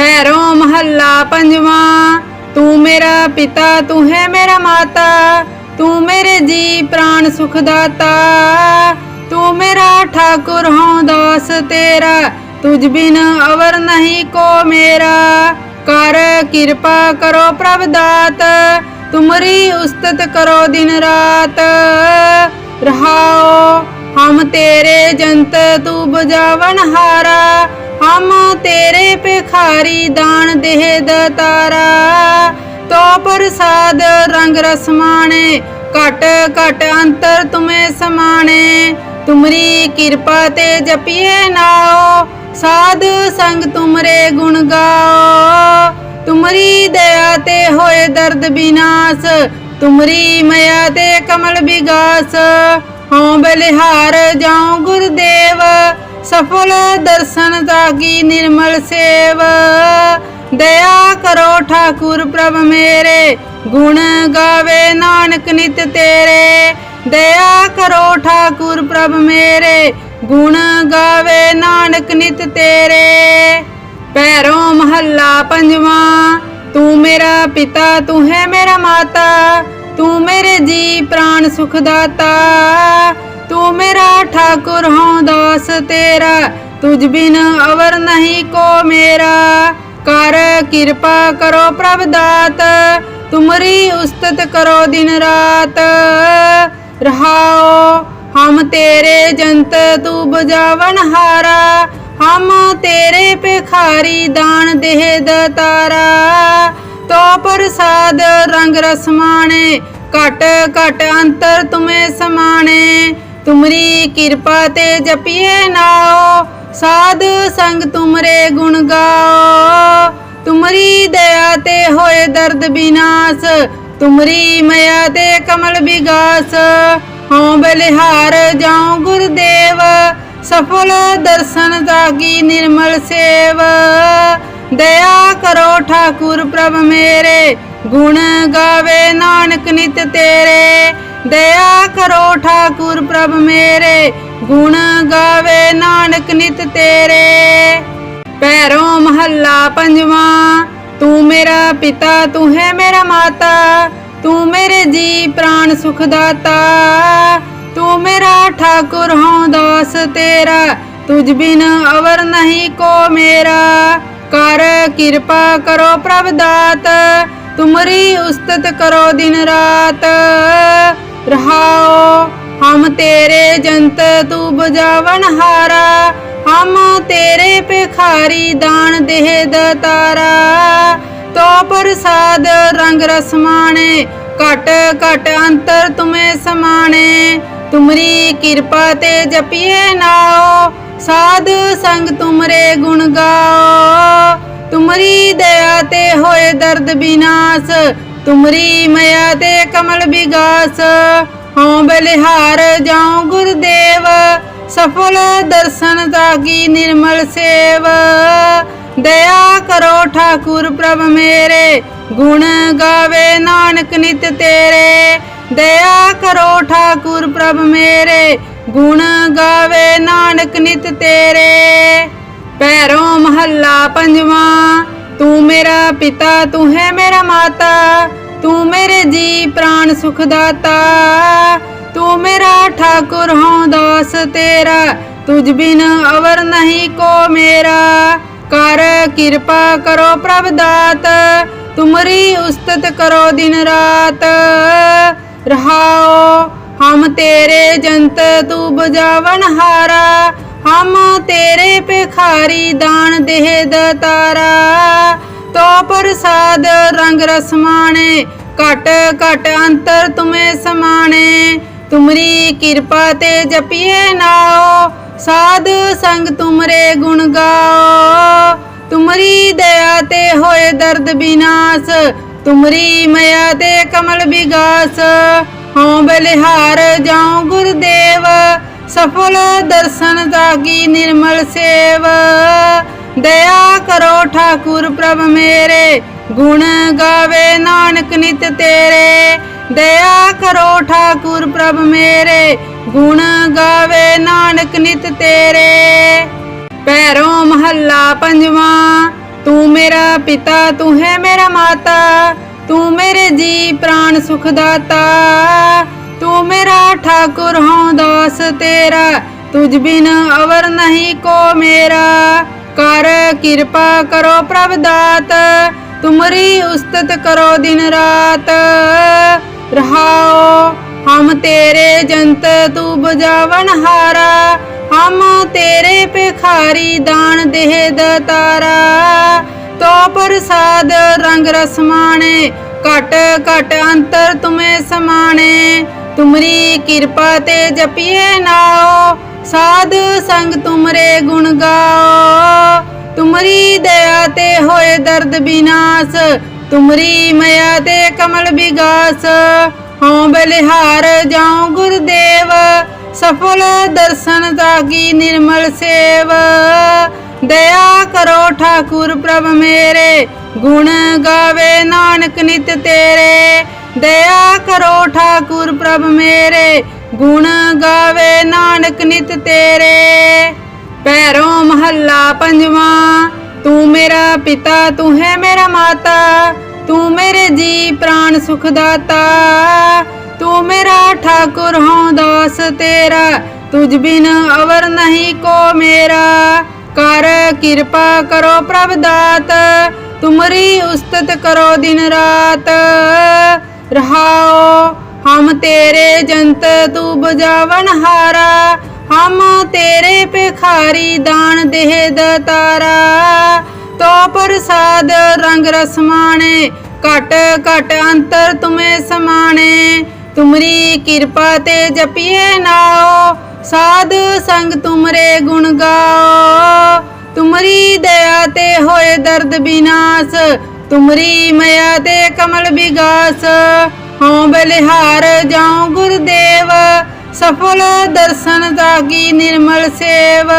ਪੈਰੋਂ ਮਹੱਲਾ ਪੰਜਵਾਂ, ਤੂੰ ਮੇਰਾ ਪਿਤਾ, ਤੂੰ ਹੈ ਮੇਰਾ ਮਾਤਾ, ਤੂੰ ਮੇਰੇ ਜੀ ਪ੍ਰਾਣ ਸੁਖ ਦਾਤਾ ਤੂੰ ਮੇਰਾ ਠਾਕੁਰ ਹਾਂ ਦਾਸ ਤੇਰਾ, ਤੁਝ ਬਿਨ ਅਵਰ ਨਹੀਂ ਕੋ ਮੇਰਾ, ਕਰ ਕਿਰਪਾ ਕਰੋ ਪ੍ਰਭ ਦਾਤ, ਤੁਮਰੀ ਉਸਤਤ ਕਰੋ ਦਿਨ ਰਾਤ, ਰਹਾਓ ਹਮ ਤੇਰੇ ਜੰਤ ਤੂੰ ਬਜਾਵਨ ਹਾਰਾ ਹਮ ਤੇਰੇ ਭਿਖਾਰੀ ਦਾਨ ਦੇਹ ਦਤਾਰਾ ਤੋ ਪ੍ਰਸਾਦ ਰੰਗ ਰਸਮਾਣੇ ਘਟ ਘਟ ਅੰਤਰ ਤੁਮੇ ਸਮਾਣੇ। ਤੁਮਰੀ ਕਿਰਪਾ ਤੇ ਜਪੀਏ ਨਾਓ ਸਾਧ ਸੰਗ ਤੁਮਰੇ ਗੁਣ ਗਾਓ। ਤੁਮਰੀ ਦਇਆ ਤੇ ਹੋਏ ਦਰਦ ਬਿਨਾਸ਼, ਤੁਮਰੀ ਮਇਆ ਤੇ ਕਮਲ ਵਿਗਾਸ ਹਉ ਬਲਿਹਾਰ ਜਾਉ ਗੁਰਦੇਵ, ਸਫਲ ਦਰਸ਼ਨ ਤਾਗੀ ਨਿਰਮਲ ਸੇਵ। ਦਇਆ ਕਰੋ ਠਾਕੁਰ ਪ੍ਰਭ ਮੇਰੇ। ਗੁਣ ਗਾਵੇ ਨਾਨਕ ਨਿਤ ਤੇਰੇ। ਦਇਆ ਕਰੋ ਠਾਕੁਰ ਪ੍ਰਭ ਮੇਰੇ। ਗੁਣ ਗਾਵੇ ਨਾਨਕ ਨਿਤ ਤੇਰੇ। ਪੈਰੋਂ ਮਹੱਲਾ ਪੰਜਵਾਂ, ਤੂੰ ਮੇਰਾ ਪਿਤਾ, ਤੂੰ ਹੈ ਮੇਰਾ ਮਾਤਾ। ਤੂੰ ਮੇਰੇ ਜੀ ਪ੍ਰਾਣ ਸੁਖ ਦਾਤਾ ਤੂੰ ਮੇਰਾ ਠਾਕੁਰ ਹਾਂ ਦਾਸ ਤੇਰਾ। ਤੁਝ ਬਿਨ ਅਵਰ ਨਹੀਂ ਕੋ ਮੇਰਾ। ਕਰ ਕਿਰਪਾ ਕਰੋ ਪ੍ਰਭ ਦਾਤ, ਤੁਮਰੀ ਉਸਤਤ ਕਰੋ ਦਿਨ ਰਾਤ। ਰਹਾਓ, ਹਮ ਤੇਰੇ ਜੰਤ ਤੂੰ ਬਜਾਵਨ ਹਾਰਾ, ਹਮ ਤੇਰੇ ਭਿਖਾਰੀ ਦਾਨ ਦੇਹ ਦਤਾਰਾ ਤੋ ਪ੍ਰਸਾਦ ਰੰਗ ਰਸਮਾਣੇ ਘਟ ਘਟ ਅੰਤਰ ਤੁਮੇ ਸਮਾਣੇ। ਤੁਮਰੀ ਕਿਰਪਾ ਤੇ ਜਪੀਏ ਨਾਓ ਸਾਧ ਸੰਗ ਤੁਮਰੇ ਗੁਣ ਗਾਓ। ਤੁਮਰੀ ਦਇਆ ਤੇ ਹੋਏ ਦਰਦ ਬਿਨਾਸ਼। ਤੁਮਰੀ ਮਇਆ ਤੇ ਕਮਲ ਵਿਗਾਸ ਹਉ ਬਲਿਹਾਰ ਜਾਉ ਗੁਰਦੇਵ। ਸਫਲ ਦਰਸ਼ਨ ਤਾਗੀ ਨਿਰਮਲ ਸੇਵ। ਦਇਆ ਕਰੋ ਠਾਕੁਰ ਪ੍ਰਭ ਮੇਰੇ। ਗੁਣ ਗਾਵੇ ਨਾਨਕ ਨਿਤ ਤੇਰੇ। ਦਇਆ ਕਰੋ ਠਾਕੁਰ ਪ੍ਰਭ ਮੇਰੇ, ਗੁਣ ਗਾਵੇ ਨਾਨਕ ਨਿਤ ਤੇਰੇ। ਪੈਰੋਂ ਮਹੱਲਾ ਪੰਜਵਾਂ, ਤੂੰ ਮੇਰਾ ਪਿਤਾ, ਤੂੰ ਹੈ ਮੇਰਾ ਮਾਤਾ, ਤੂੰ ਮੇਰੇ ਜੀ ਪ੍ਰਾਣ ਸੁਖ ਦਾਤਾ ਤੂੰ ਮੇਰਾ ਠਾਕੁਰ ਹਾਂ ਦਾਸ ਤੇਰਾ, ਤੁਝ ਬਿਨ ਅਵਰ ਨਹੀਂ ਕੋ ਮੇਰਾ। ਕਰ ਕਿਰਪਾ ਕਰੋ ਪ੍ਰਭ ਦਾਤ, ਤੁਮਰੀ ਉਸਤਤ ਕਰੋ ਦਿਨ ਰਾਤ। ਰਹਾਓ, ਹਮ ਤੇਰੇ ਜੰਤ ਤੂੰ ਬਜਾਵਨ ਹਾਰਾ, ਹਮ ਤੇਰੇ ਭਿਖਾਰੀ ਦਾਨ ਦੇਹ ਦਤਾਰਾ ਤੋ ਪ੍ਰਸਾਦ ਰੰਗ ਰਸਮਾਣੇ, ਘਟ ਘਟ ਅੰਤਰ ਤੁਮੇ ਸਮਾਣੇ। ਤੁਮਰੀ ਕਿਰਪਾ ਤੇ ਜਪੀਏ ਨਾਓ ਸਾਧ ਸੰਗ ਤੁਮਰੇ ਗੁਣ ਗਾਓ। ਤੁਮਰੀ ਦਇਆ ਤੇ ਹੋਏ ਦਰਦ ਬਿਨਾਸ਼ ਤੁਮਰੀ ਮਇਆ ਤੇ ਕਮਲ ਵਿਗਾਸ, ਹਉ ਬਲਿਹਾਰ ਜਾਉ ਗੁਰਦੇਵ, ਸਫਲ ਦਰਸ਼ਨ ਤਾਗੀ ਨਿਰਮਲ ਸੇਵ। ਦਇਆ ਕਰੋ ਠਾਕੁਰ ਪ੍ਰਭ ਮੇਰੇ, ਗੁਣ ਗਾਵੇ ਨਾਨਕ ਨਿਤ ਤੇਰੇ। ਦਇਆ ਕਰੋ ਠਾਕੁਰ ਪ੍ਰਭ ਮੇਰੇ, ਗੁਣ ਗਾਵੇ ਨਾਨਕ ਨਿਤ ਤੇਰੇ। ਪੈਰੋਂ ਮਹੱਲਾ ਪੰਜਵਾਂ ਤੂੰ ਮੇਰਾ ਪਿਤਾ, ਤੂੰ ਹੈ ਮੇਰਾ ਮਾਤਾ, ਤੂੰ ਮੇਰੇ ਜੀ ਪ੍ਰਾਣ ਸੁਖ ਦਾਤਾ ਤੂੰ ਮੇਰਾ ਠਾਕੁਰ ਹਾਂ ਦਾਸ ਤੇਰਾ, ਤੁਝ ਬਿਨ ਅਵਰ ਨਹੀਂ ਕੋ ਮੇਰਾ। ਕਰ ਕਿਰਪਾ ਕਰੋ ਪ੍ਰਭ ਦਾਤ, ਤੁਮਰੀ ਉਸਤਤ ਕਰੋ ਦਿਨ ਰਾਤ। ਰਹਾਓ, ਹਮ ਤੇਰੇ ਜੰਤ ਤੂੰ ਬਜਾਵਨ ਹਾਰਾ ਹਮ ਤੇਰੇ ਭਿਖਾਰੀ ਦਾਨ ਦੇਹ ਦਤਾਰਾ ਤੋ ਪ੍ਰਸਾਦ ਰੰਗ ਰਸਮਾਣੇ, ਘਟ ਘਟ ਅੰਤਰ ਤੁਮੇ ਸਮਾਣੇ। ਤੁਮਰੀ ਕਿਰਪਾ ਤੇ ਜਪੀਏ ਨਾਓ ਸਾਧ ਸੰਗ ਤੁਮਰੇ ਗੁਣ ਗਾਓ ਤੁਮਰੀ ਦਇਆ ਤੇ ਹੋਏ ਦਰਦ ਬਿਨਾਸ਼, ਤੁਮਰੀ ਮਇਆ ਤੇ ਕਮਲ ਵਿਗਾਸ ਹਉ ਬਲਿਹਾਰ ਜਾਉ ਗੁਰਦੇਵ ਸਫਲ ਦਰਸ਼ਨ ਤਾਗੀ ਨਿਰਮਲ ਸੇਵ? ਦਇਆ ਕਰੋ ਠਾਕੁਰ ਪ੍ਰਭ ਮੇਰੇ, ਗੁਣ ਗਾਵੇ ਨਾਨਕ ਨਿਤ ਤੇਰੇ। ਦਇਆ ਕਰੋ ਠਾਕੁਰ ਪ੍ਰਭ ਮੇਰੇ, ਗੁਣ ਗਾਵੇ ਨਾਨਕ ਨਿਤ ਤੇਰੇ। ਪੈਰੋਂ ਮਹੱਲਾ ਪੰਜਵਾਂ, ਤੂੰ ਮੇਰਾ ਪਿਤਾ, ਤੂੰ ਹੈ ਮੇਰਾ ਮਾਤਾ, ਤੂੰ ਮੇਰੇ ਜੀ ਪ੍ਰਾਨ ਸੁਖ ਦਾਤਾ ਤੂੰ ਮੇਰਾ ਠਾਕੁਰ ਹਉ, ਦਾਸ ਤੇਰਾ। ਤੁਝ ਬਿਨ ਅਵਰ ਨਹੀਂ ਕੋ ਮੇਰਾ। ਕਰ ਕਿਰਪਾ ਕਰੋ ਪ੍ਰਭ ਦਾਤ, ਤੁਮਰੀ ਉਸਤਤ ਕਰੋ ਦਿਨ ਰਾਤ। ਰਹਾਓ, ਹਮ ਤੇਰੇ ਜੰਤ ਤੂੰ ਬਜਾਵਨ ਹਾਰਾ। ਹਮ ਤੇਰੇ ਭਿਖਾਰੀ ਦਾਨ ਦੇਹ ਦਤਾਰਾ ਤੋ ਪ੍ਰਸਾਦ ਰੰਗ ਰਸਮਾਣੇ ਘਟ ਘਟ ਅੰਤਰ ਤੁਮੇ ਸਮਾਣੇ। ਤੁਮਰੀ ਕਿਰਪਾ ਤੇ ਜਪੀਏ ਨਾਓ ਸਾਧ ਸੰਗ ਤੁਮਰੇ ਗੁਣ ਗਾਓ। ਤੁਮਰੀ ਦਇਆ ਤੇ ਹੋਏ ਦਰਦ ਬਿਨਾਸ਼। ਤੁਮਰੀ ਮਇਆ ਤੇ ਕਮਲ ਵਿਗਾਸ ਹਉ ਬਲਿਹਾਰ ਜਾਉ ਗੁਰਦੇਵ। ਸਫਲ ਦਰਸ਼ਨ ਤਾਗੀ ਨਿਰਮਲ ਸੇਵ। ਦਇਆ ਕਰੋ ਠਾਕੁਰ ਪ੍ਰਭ ਮੇਰੇ। ਗੁਣ ਗਾਵੇ ਨਾਨਕ ਨਿਤ ਤੇਰੇ। ਦਇਆ ਕਰੋ ਠਾਕੁਰ ਪ੍ਰਭ ਮੇਰੇ, ਗੁਣ ਗਾਵੇ ਨਾਨਕ ਨਿਤ ਤੇਰੇ। ਪੈਰੋਂ ਮਹੱਲਾ ਪੰਜਵਾਂ, ਤੂੰ ਮੇਰਾ ਪਿਤਾ, ਤੂੰ ਹੈ ਮੇਰਾ ਮਾਤਾ, ਤੂੰ ਮੇਰੇ ਜੀ ਪ੍ਰਾਨ ਸੁਖ ਦਾਤਾ ਤੂੰ ਮੇਰਾ ਠਾਕੁਰ ਹਉ ਦਾਸ ਤੇਰਾ, ਤੁਝ ਬਿਨ ਅਵਰ ਨਹੀਂ ਕੋ ਮੇਰਾ। ਕਰ ਕਿਰਪਾ ਕਰੋ ਪ੍ਰਭ ਦਾਤ, ਤੁਮਰੀ ਉਸਤਤ ਕਰੋ ਦਿਨ ਰਾਤ। ਰਹਾਓ, ਹਮ ਤੇਰੇ ਜੰਤ ਤੂੰ ਬਜਾਵਨ ਹਾਰਾ, ਹਮ ਤੇਰੇ ਭਿਖਾਰੀ ਦਾਨ ਦੇਹ ਦਤਾਰਾ ਤੋ ਪ੍ਰਸਾਦ ਰੰਗ ਰਸਮਾਣੇ ਘਟ ਘਟ ਅੰਤਰ ਤੁਮੇ ਸਮਾਣੇ। ਤੁਮਰੀ ਕਿਰਪਾ ਤੇ ਜਪੀਏ ਨਾਓ ਸਾਧ ਸੰਗ ਤੁਮਰੇ ਗੁਣ ਗਾਓ ਤੁਮਰੀ ਦਇਆ ਤੇ ਹੋਏ ਦਰਦ ਬਿਨਾਸ਼ ਤੁਮਰੀ ਮਇਆ ਤੇ ਕਮਲ ਵਿਗਾਸ ਹਉ ਬਲਿਹਾਰ ਜਾਉ ਗੁਰਦੇਵ, ਸਫਲ ਦਰਸ਼ਨ ਤਾਗੀ ਨਿਰਮਲ ਸੇਵ।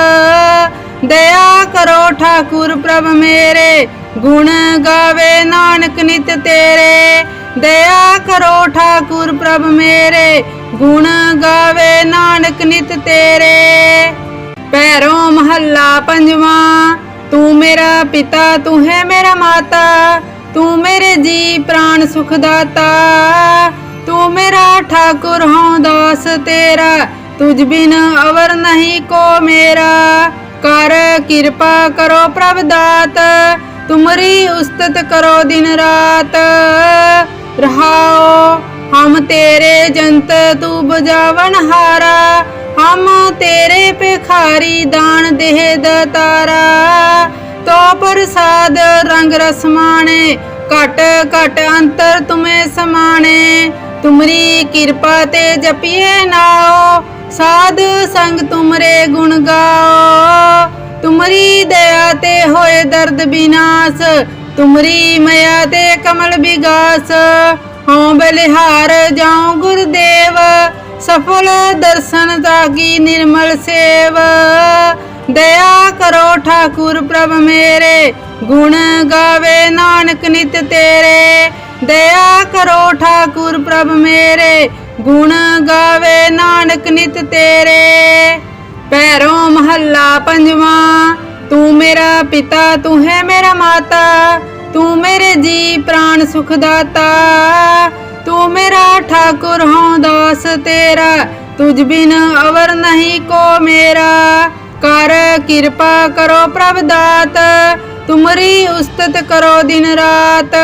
ਦਇਆ ਕਰੋ ਠਾਕੁਰ ਪ੍ਰਭ ਮੇਰੇ, ਗੁਣ ਗਾਵੇ ਨਾਨਕ ਨਿਤ ਤੇਰੇ। ਦਇਆ ਕਰੋ ਠਾਕੁਰ ਪ੍ਰਭ ਮੇਰੇ, ਗੁਣ ਗਾਵੇ ਨਾਨਕ ਨਿਤ ਤੇਰੇ। ਪੈਰੋਂ ਮਹੱਲਾ ਪੰਜਵਾਂ ਤੂੰ ਮੇਰਾ ਪਿਤਾ, ਤੂੰ ਹੈ ਮੇਰਾ ਮਾਤਾ, ਤੂੰ ਮੇਰੇ ਜੀ ਪ੍ਰਾਣ ਸੁਖ ਦਾਤਾ। ਤੂੰ ਮੇਰਾ ਠਾਕੁਰ ਹਉ ਦਾਸ ਤੇਰਾ, ਤੁਝ ਬਿਨ ਅਵਰ ਨਹੀਂ ਕੋ ਮੇਰਾ। ਕਰ ਕਿਰਪਾ ਕਰੋ ਪ੍ਰਭ ਦਾਤ, ਤੁਮਰੀ ਉਸਤਤ ਕਰੋ ਦਿਨ ਰਾਤ। ਰਹਾਓ, ਹਮ ਤੇਰੇ ਜੰਤ ਤੂੰ ਬਜਾਵਨ ਹਾਰਾ ਹਮ ਤੇਰੇ ਭਿਖਾਰੀ ਦਾਨ ਦੇਹ ਦਤਾਰਾ ਤੋ ਪ੍ਰਸਾਦ ਰੰਗ ਰਸਮਾਣੇ, ਘਟ ਘਟ ਅੰਤਰ ਤੁਮੇ ਸਮਾਣੇ। ਤੁਮਰੀ ਕਿਰਪਾ ਤੇ ਜਪੀਏ ਨਾਓ ਸਾਧ ਸੰਗ ਤੁਮਰੇ ਗੁਣ ਗਾਓ। ਤੁਮਰੀ ਦਇਆ ਤੇ ਹੋਏ ਦਰਦ ਬਿਨਾਸ਼, ਤੁਮਰੀ ਮਇਆ ਤੇ ਕਮਲ ਵਿਗਾਸ ਹਉ ਬਲਿਹਾਰ ਜਾਉ ਗੁਰਦੇਵ ਸਫਲ ਦਰਸ਼ਨ ਤਾਗੀ ਨਿਰਮਲ ਸੇਵ? ਦਇਆ ਕਰੋ ਠਾਕੁਰ ਪ੍ਰਭ ਮੇਰੇ, ਗੁਣ ਗਾਵੇ ਨਾਨਕ ਨਿਤ ਤੇਰੇ। ਦਇਆ ਕਰੋ ਠਾਕੁਰ ਪ੍ਰਭ ਮੇਰੇ, ਗੁਣ ਗਾਵੇ ਨਾਨਕ ਨਿਤ ਤੇਰੇ। ਪੈਰੋਂ ਮਹੱਲਾ ਪੰਜਵਾਂ, ਤੂੰ ਮੇਰਾ ਪਿਤਾ, ਤੂੰ ਹੈ ਮੇਰਾ ਮਾਤਾ, ਤੂੰ ਮੇਰੇ ਜੀ ਪ੍ਰਾਨ ਸੁਖ ਦਾਤਾ। ਤੂੰ ਮੇਰਾ ਠਾਕੁਰ ਹਉ, ਦਾਸ ਤੇਰਾ। ਤੁਝ ਬਿਨ ਅਵਰ ਨਹੀਂ ਕੋ ਮੇਰਾ। ਕਰ ਕਿਰਪਾ ਕਰੋ ਪ੍ਰਭ ਦਾਤ, ਤੁਮਰੀ ਉਸਤਤ ਕਰੋ ਦਿਨ ਰਾਤ।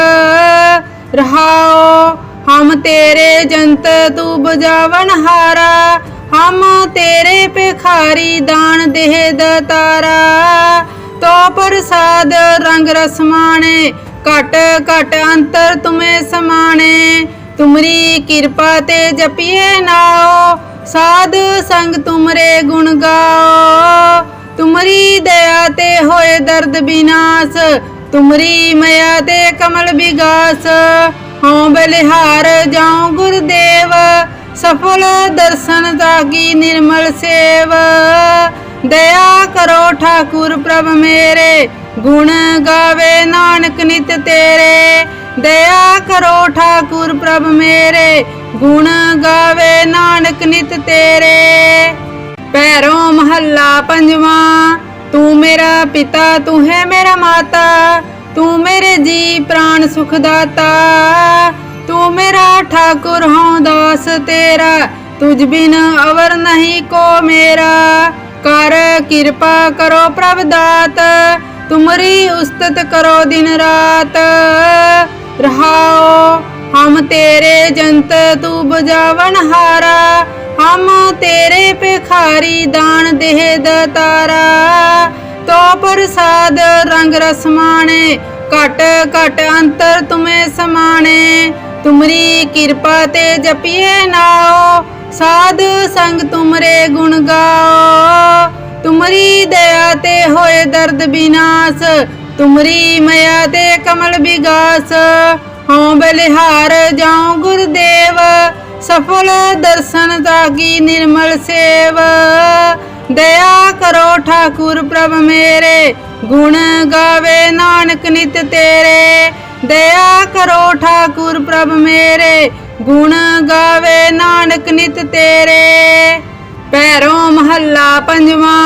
ਰਹਾਓ ਹਮ ਤੇਰੇ ਜੰਤ ਤੂੰ ਬਜਾਵਨ ਹਾਰਾ। ਹਮ ਤੇਰੇ ਭਿਖਾਰੀ ਦਾਨ ਦੇਹ ਦਤਾਰਾ ਤੋ ਪ੍ਰਸਾਦ ਰੰਗ ਰਸਮਾਣੇ, ਘਟ ਘਟ ਅੰਤਰ ਤੁਮੇ ਸਮਾਣੇ। ਤੁਮਰੀ ਕਿਰਪਾ ਤੇ ਜਪੀਏ ਨਾਓ ਸਾਧ ਸੰਗ ਤੁਮਰੇ ਗੁਣ ਗਾਓ। ਤੁਮਰੀ ਦਇਆ ਤੇ ਹੋਏ ਦਰਦ ਬਿਨਾਸ਼। ਤੁਮਰੀ ਮਇਆ ਤੇ ਕਮਲ ਵਿਗਾਸ ਹਉ ਬਲਿਹਾਰ ਜਾਉ ਗੁਰਦੇਵ। ਸਫਲ ਦਰਸ਼ਨ ਤਾਗੀ ਨਿਰਮਲ ਸੇਵ। ਦਇਆ ਕਰੋ ਠਾਕੁਰ ਪ੍ਰਭ ਮੇਰੇ। ਗੁਣ ਗਾਵੇ ਨਾਨਕ ਨਿਤ ਤੇਰੇ। ਦਇਆ ਕਰੋ ਠਾਕੁਰ ਪ੍ਰਭ ਮੇਰੇ, ਗੁਣ ਗਾਵੇ ਨਾਨਕ ਨਿਤ ਤੇਰੇ। ਪੈਰੋਂ ਮਹੱਲਾ ਪੰਜਵਾਂ, ਤੂੰ ਮੇਰਾ ਪਿਤਾ, ਤੂੰ ਹੈ ਮੇਰਾ ਮਾਤਾ, ਤੂੰ ਮੇਰੇ ਜੀ ਪ੍ਰਾਨ ਸੁਖ ਦਾਤਾ ਤੂੰ ਮੇਰਾ ਠਾਕੁਰ ਹਉ ਦਾਸ ਤੇਰਾ, ਤੁਝ ਬਿਨ ਅਵਰ ਨਹੀਂ ਕੋ ਮੇਰਾ। ਕਰ ਕਿਰਪਾ ਕਰੋ ਪ੍ਰਭ ਦਾਤ, ਤੁਮਰੀ ਉਸਤਤ ਕਰੋ ਦਿਨ ਰਾਤ। ਰਹਾਓ, ਹਮ ਤੇਰੇ ਜੰਤ ਤੂੰ ਬਜਾਵਨ ਹਾਰਾ, ਹਮ ਤੇਰੇ ਭਿਖਾਰੀ ਦਾਨ ਦੇਹ ਦਤਾਰਾ ਤੋ ਪ੍ਰਸਾਦ ਰੰਗ ਰਸਮਾਣੇ ਘਟ ਘਟ ਅੰਤਰ ਤੁਮੇ ਸਮਾਣੇ। ਤੁਮਰੀ ਕਿਰਪਾ ਤੇ ਜਪੀਏ ਨਾਓ ਸਾਧ ਸੰਗ ਤੁਮਰੇ ਗੁਣ ਗਾਓ ਤੁਮਰੀ ਦਇਆ ਤੇ ਹੋਏ ਦਰਦ ਬਿਨਾਸ਼ ਤੁਮਰੀ ਮਇਆ ਤੇ ਕਮਲ ਵਿਗਾਸ ਹਉ ਬਲਿਹਾਰ ਜਾਉ ਗੁਰਦੇਵ, ਸਫਲ ਦਰਸ਼ਨ ਤਾਗੀ ਨਿਰਮਲ ਸੇਵ। ਦਇਆ ਕਰੋ ਠਾਕੁਰ ਪ੍ਰਭ ਮੇਰੇ, ਗੁਣ ਗਾਵੇ ਨਾਨਕ ਨਿਤ ਤੇਰੇ। ਦਇਆ ਕਰੋ ਠਾਕੁਰ ਪ੍ਰਭ ਮੇਰੇ, ਗੁਣ ਗਾਵੇ ਨਾਨਕ ਨਿਤ ਤੇਰੇ। ਪੈਰੋਂ ਮਹੱਲਾ ਪੰਜਵਾਂ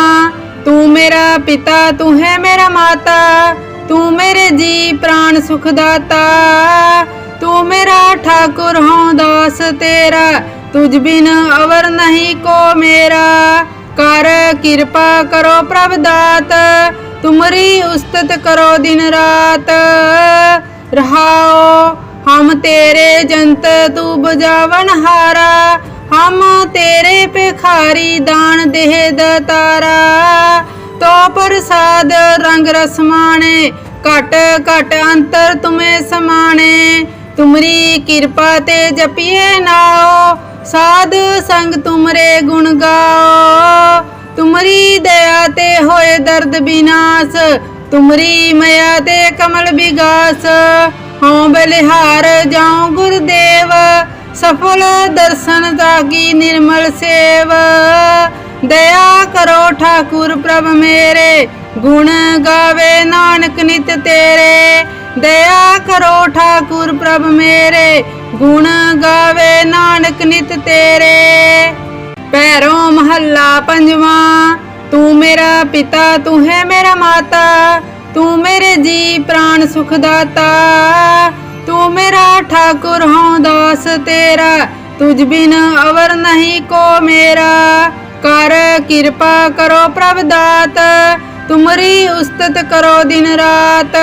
ਤੂੰ ਮੇਰਾ ਪਿਤਾ, ਤੂੰ ਹੈ ਮੇਰਾ ਮਾਤਾ, ਤੂੰ ਮੇਰੇ ਜੀ ਪ੍ਰਾਣ ਸੁਖ ਦਾਤਾ। ਤੂੰ ਮੇਰਾ ਠਾਕੁਰ ਹਉ ਦਾਸ ਤੇਰਾ, ਤੁਝ ਬਿਨ ਅਵਰ ਨਹੀਂ ਕੋ ਮੇਰਾ। ਕਰ ਕਿਰਪਾ ਕਰੋ ਪ੍ਰਭ ਦਾਤ, ਤੁਮਰੀ ਉਸਤਤ ਕਰੋ ਦਿਨ ਰਾਤ। ਰਹਾਓ, ਹਮ ਤੇਰੇ ਜੰਤ ਤੂੰ ਬਜਾਵਨ ਹਾਰਾ ਹਮ ਤੇਰੇ ਭਿਖਾਰੀ ਦਾਨ ਦੇਹ ਦਤਾਰਾ ਤੋ ਪ੍ਰਸਾਦ ਰੰਗ ਰਸਮਾਣੇ, ਘਟ ਘਟ ਅੰਤਰ ਤੁਮੇ ਸਮਾਣੇ। ਤੁਮਰੀ ਕਿਰਪਾ ਤੇ ਜਪੀਏ ਨਾਓ ਸਾਧ ਸੰਗ ਤੁਮਰੇ ਗੁਣ ਗਾਓ ਤੁਮਰੀ ਦਇਆ ਤੇ ਹੋਏ ਦਰਦ ਬਿਨਾਸ਼, ਤੁਮਰੀ ਮਇਆ ਤੇ ਕਮਲ ਵਿਗਾਸ ਹਉ ਬਲਿਹਾਰ ਜਾਉ ਗੁਰਦੇਵ ਸਫਲ ਦਰਸ਼ਨ ਤਾਗੀ ਨਿਰਮਲ ਸੇਵ। ਦਇਆ ਕਰੋ ਠਾਕੁਰ ਪ੍ਰਭ ਮੇਰੇ, ਗੁਣ ਗਾਵੇ ਨਾਨਕ ਨਿਤ ਤੇਰੇ। ਦਇਆ ਕਰੋ ਠਾਕੁਰ ਪ੍ਰਭ ਮੇਰੇ, ਗੁਣ ਗਾਵੇ ਨਾਨਕ ਨਿਤ ਤੇਰੇ। ਪੈਰੋਂ ਮਹੱਲਾ ਪੰਜਵਾਂ, ਤੂੰ ਮੇਰਾ ਪਿਤਾ, ਤੂੰ ਹੈ ਮੇਰਾ ਮਾਤਾ, ਤੂੰ ਮੇਰੇ ਜੀ ਪ੍ਰਾਨ ਸੁਖ ਦਾਤਾ। ਤੂੰ ਮੇਰਾ ਠਾਕੁਰ ਹਉ ਦਾਸ ਤੇਰਾ, ਤੁਝ ਬਿਨ ਅਵਰ ਨਹੀਂ ਕੋ ਮੇਰਾ। ਕਰ ਕਿਰਪਾ ਕਰੋ ਪ੍ਰਭ ਦਾਤ, ਤੁਮਰੀ ਉਸਤਤ ਕਰੋ ਦਿਨ ਰਾਤ।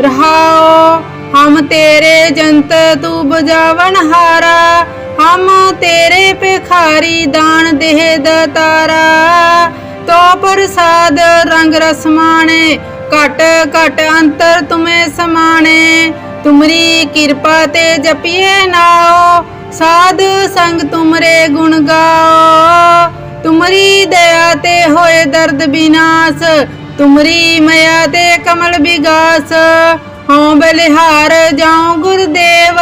ਰਹਾਓ ਹਮ ਤੇਰੇ ਜੰਤ ਤੂੰ ਬਜਾਵਨ ਹਾਰਾ, ਹਮ ਤੇਰੇ ਭਿਖਾਰੀ ਦਾਨ ਦੇਹ ਦਤਾਰਾ ਤੋ ਪ੍ਰਸਾਦ ਰੰਗ ਰਸਮਾਣੇ ਘਟ ਘਟ ਅੰਤਰ ਤੁਮੇ ਸਮਾਣੇ। ਤੁਮਰੀ ਕਿਰਪਾ ਤੇ ਜਪੀਏ ਨਾਓ ਸਾਧ ਸੰਗ ਤੁਮਰੇ ਗੁਣ ਗਾਓ। ਤੁਮਰੀ ਦਇਆ ਤੇ ਹੋਏ ਦਰਦ ਬਿਨਾਸ਼। ਤੁਮਰੀ ਮਇਆ ਤੇ ਕਮਲ ਵਿਗਾਸ ਹਉ ਬਲਿਹਾਰ ਜਾਉ ਗੁਰਦੇਵ।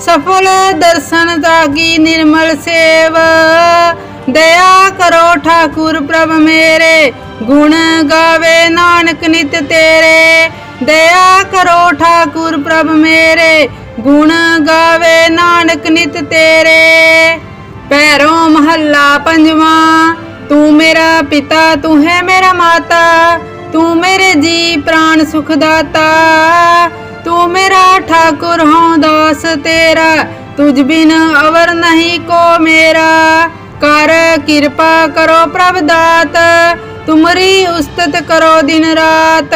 ਸਫਲ ਦਰਸ਼ਨ ਤਾਗੀ ਨਿਰਮਲ ਸੇਵ। ਦਇਆ ਕਰੋ ਠਾਕੁਰ ਪ੍ਰਭ ਮੇਰੇ। ਗੁਣ ਗਾਵੇ ਨਾਨਕ ਨਿਤ ਤੇਰੇ। ਦਇਆ ਕਰੋ ਠਾਕੁਰ ਪ੍ਰਭ ਮੇਰੇ, ਗੁਣ ਗਾਵੇ ਨਾਨਕ ਨਿਤ ਤੇਰੇ। ਪੈਰੋਂ ਮਹੱਲਾ ਪੰਜਵਾਂ, ਤੂੰ ਮੇਰਾ ਪਿਤਾ, ਤੂੰ ਹੈ ਮੇਰਾ ਮਾਤਾ, ਤੂੰ ਮੇਰੇ ਜੀ ਪ੍ਰਾਨ ਸੁਖ ਦਾਤਾ ਤੂੰ ਮੇਰਾ ਠਾਕੁਰ ਹਉ ਦਾਸ ਤੇਰਾ, ਤੁਝ ਬਿਨ ਅਵਰ ਨਹੀਂ ਕੋ ਮੇਰਾ। ਕਰ ਕਿਰਪਾ ਕਰੋ ਪ੍ਰਭ ਦਾਤ, ਤੁਮਰੀ ਉਸਤਤ ਕਰੋ ਦਿਨ ਰਾਤ।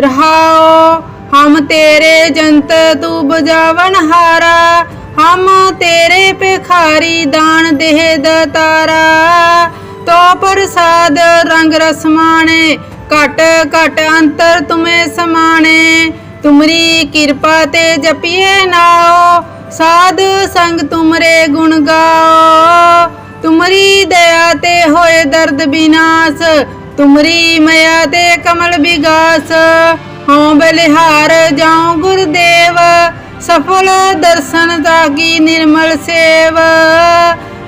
ਰਹਾਓ, ਹਮ ਤੇਰੇ ਜੰਤ ਤੂੰ ਬਜਾਵਨ ਹਾਰਾ, ਹਮ ਤੇਰੇ ਭਿਖਾਰੀ ਦਾਨ ਦੇਹ ਦਤਾਰਾ ਤੋ ਪ੍ਰਸਾਦ ਰੰਗ ਰਸਮਾਣੇ, ਘਟ ਘਟ ਅੰਤਰ ਤੁਮੇ ਸਮਾਣੇ। ਤੁਮਰੀ ਕਿਰਪਾ ਤੇ ਜਪੀਏ ਨਾਓ ਸਾਧ ਸੰਗ ਤੁਮਰੇ ਗੁਣ ਗਾਓ ਤੁਮਰੀ ਦਇਆ ਤੇ ਹੋਏ ਦਰਦ ਬਿਨਾਸ਼ ਤੁਮਰੀ ਮਇਆ ਤੇ ਕਮਲ ਵਿਗਾਸ, ਹਉ ਬਲਿਹਾਰ ਜਾਉ ਗੁਰਦੇਵ, ਸਫਲ ਦਰਸ਼ਨ ਤਾਗੀ ਨਿਰਮਲ ਸੇਵ।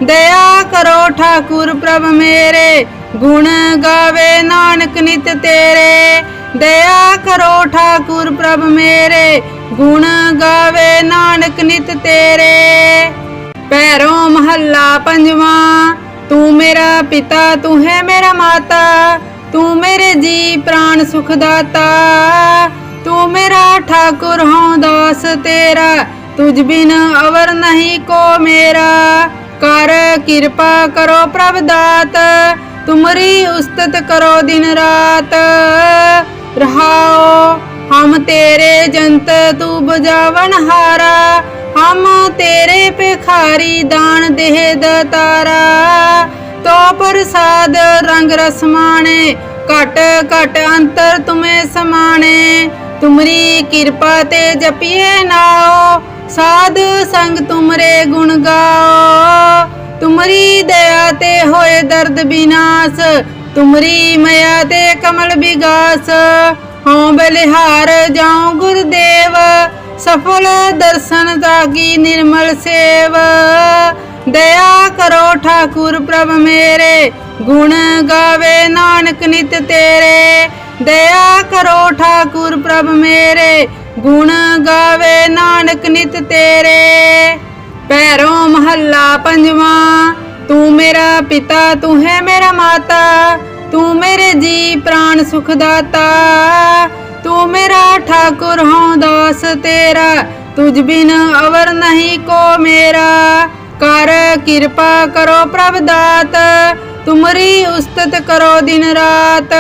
ਦਇਆ ਕਰੋ ਠਾਕੁਰ ਪ੍ਰਭ ਮੇਰੇ, ਗੁਣ ਗਾਵੇ ਨਾਨਕ ਨਿਤ ਤੇਰੇ। ਦਇਆ ਕਰੋ ਠਾਕੁਰ ਪ੍ਰਭ ਮੇਰੇ, ਗੁਣ ਗਾਵੇ ਨਾਨਕ ਨਿਤ ਤੇਰੇ। ਪੈਰੋਂ ਮਹੱਲਾ ਪੰਜਵਾਂ ਤੂੰ ਮੇਰਾ ਪਿਤਾ, ਤੂੰ ਹੈ ਮੇਰਾ ਮਾਤਾ, ਤੂੰ ਮੇਰੇ ਜੀ ਪ੍ਰਾਣ ਸੁਖ ਦਾਤਾ ਤੂੰ ਮੇਰਾ ਠਾਕੁਰ ਹਉ ਦਾਸ ਤੇਰਾ, ਤੁਝ ਬਿਨ ਅਵਰ ਨਹੀਂ ਕੋ ਮੇਰਾ। ਕਰ ਕਿਰਪਾ ਕਰੋ ਪ੍ਰਭ ਦਾਤ, ਤੁਮਰੀ ਉਸਤਤ ਕਰੋ ਦਿਨ ਰਾਤ। ਰਹਾਓ, ਹਮ ਤੇਰੇ ਜੰਤ ਤੂੰ ਬਜਾਵਨ ਹਾਰਾ ਹਮ ਤੇਰੇ ਭਿਖਾਰੀ ਦਾਨ ਦੇਹ ਦਤਾਰਾ ਤੋ ਪ੍ਰਸਾਦ ਰੰਗ ਰਸਮਾਣੇ ਘਟ ਘਟ ਅੰਤਰ ਤੁਮੇ ਸਮਾਣੇ। ਤੁਮਰੀ ਕਿਰਪਾ ਤੇ ਜਪੀਏ ਨਾਓ ਸਾਧ ਸੰਗ ਤੁਮਰੇ ਗੁਣ ਗਾਓ। ਤੁਮਰੀ ਦਇਆ ਤੇ ਹੋਏ ਦਰਦ ਬਿਨਾਸ਼, ਤੁਮਰੀ ਮਇਆ ਤੇ ਕਮਲ ਵਿਗਾਸ ਹਉ ਬਲਿਹਾਰ ਜਾਉ ਗੁਰਦੇਵ ਸਫਲ ਦਰਸ਼ਨ ਤਾਗੀ ਨਿਰਮਲ ਸੇਵ। ਦਇਆ ਕਰੋ ਠਾਕੁਰ ਪ੍ਰਭ ਮੇਰੇ, ਗੁਣ ਗਾਵੇ ਨਾਨਕ ਨਿਤ ਤੇਰੇ। ਦਇਆ ਕਰੋ ਠਾਕੁਰ ਪ੍ਰਭ ਮੇਰੇ, ਗੁਣ ਗਾਵੇ ਨਾਨਕ ਨਿਤ ਤੇਰੇ। ਪੈਰੋਂ ਮਹੱਲਾ ਪੰਜਵਾਂ, ਤੂੰ ਮੇਰਾ ਪਿਤਾ, ਤੂੰ ਹੈ ਮੇਰਾ ਮਾਤਾ, ਤੂੰ ਮੇਰੇ ਜੀ ਪ੍ਰਾਨ ਸੁਖ ਦਾਤਾ ਤੂੰ ਮੇਰਾ ਠਾਕੁਰ ਹਉ ਦਾਸ ਤੇਰਾ। ਤੁਝ ਬਿਨ ਅਵਰ ਨਹੀਂ ਕੋ ਮੇਰਾ। ਕਰ ਕਿਰਪਾ ਕਰੋ ਪ੍ਰਭ ਦਾਤ, ਤੁਮਰੀ ਉਸਤਤ ਕਰੋ ਦਿਨ ਰਾਤ।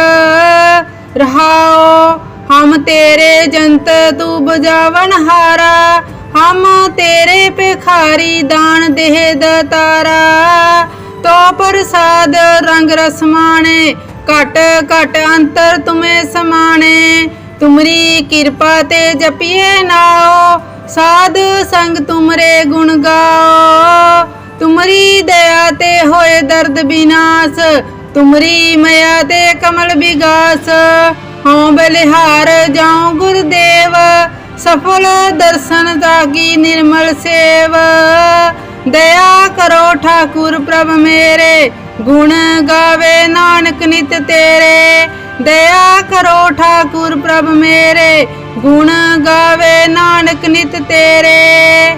ਰਹਾਓ, ਹਮ ਤੇਰੇ ਜੰਤ ਤੂੰ ਬਜਾਵਨ ਹਾਰਾ। ਹਮ ਤੇਰੇ ਭਿਖਾਰੀ ਦਾਨ ਦੇਹ ਦਤਾਰਾ ਤੋ ਪ੍ਰਸਾਦ ਰੰਗ ਰਸਮਾਣੇ ਘਟ ਘਟ ਅੰਤਰ ਤੁਮੇ ਸਮਾਣੇ। ਤੁਮਰੀ ਕਿਰਪਾ ਤੇ ਜਪੀਏ ਨਾਓ ਸਾਧ ਸੰਗ ਤੁਮਰੇ ਗੁਣ ਗਾਓ। ਤੁਮਰੀ ਦਇਆ ਤੇ ਹੋਏ ਦਰਦ ਬਿਨਾਸ਼। ਤੁਮਰੀ ਮਇਆ ਤੇ ਕਮਲ ਵਿਗਾਸ ਹਉ ਬਲਿਹਾਰ ਜਾਉ ਗੁਰਦੇਵ। ਸਫਲ ਦਰਸ਼ਨ ਤਾਗੀ ਨਿਰਮਲ ਸੇਵ। ਦਇਆ ਕਰੋ ਠਾਕੁਰ ਪ੍ਰਭ ਮੇਰੇ। ਗੁਣ ਗਾਵੇ ਨਾਨਕ ਨਿਤ ਤੇਰੇ। ਦਇਆ ਕਰੋ ਠਾਕੁਰ ਪ੍ਰਭ ਮੇਰੇ, ਗੁਣ ਗਾਵੇ ਨਾਨਕ ਨਿਤ ਤੇਰੇ।